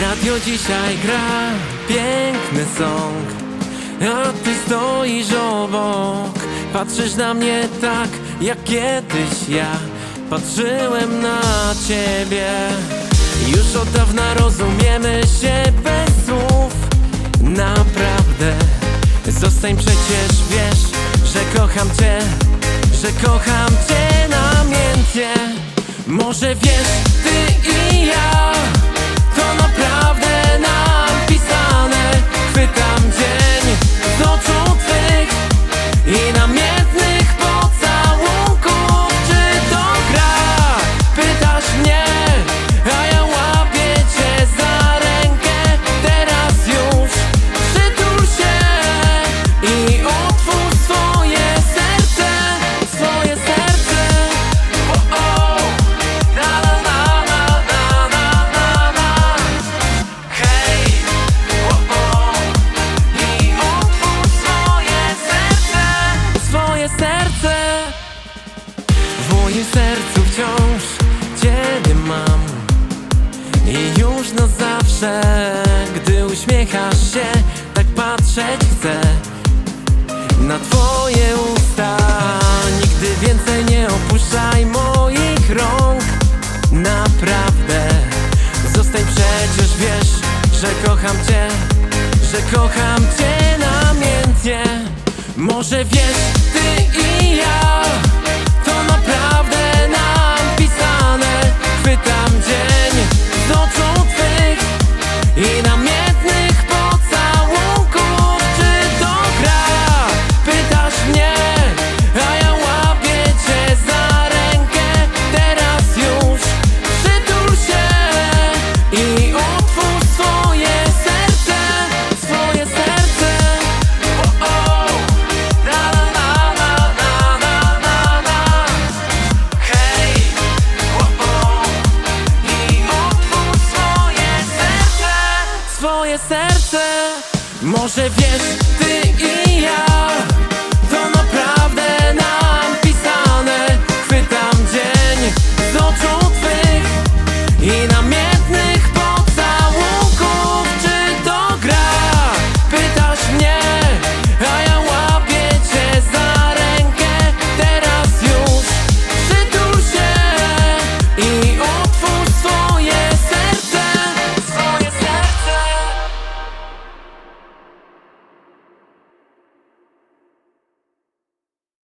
Radio dzisiaj gra piękny song. A ty stoisz obok Patrzysz na mnie tak jak kiedyś ja Patrzyłem na ciebie. Już od dawna rozumiemy się bez słów. Naprawdę Zostań przecież wiesz, że kocham cię Że kocham cię namiętnie Może wiesz, ty i ja I już na zawsze Gdy uśmiechasz się Tak patrzeć chcę Na twoje usta. Nigdy więcej nie opuszczaj moich rąk. Naprawdę Zostań przecież wiesz Że kocham cię Że kocham cię namiętnie. Może wiesz ty i ja To naprawdę nam pisane Swoje serce. Może wiesz ty i ja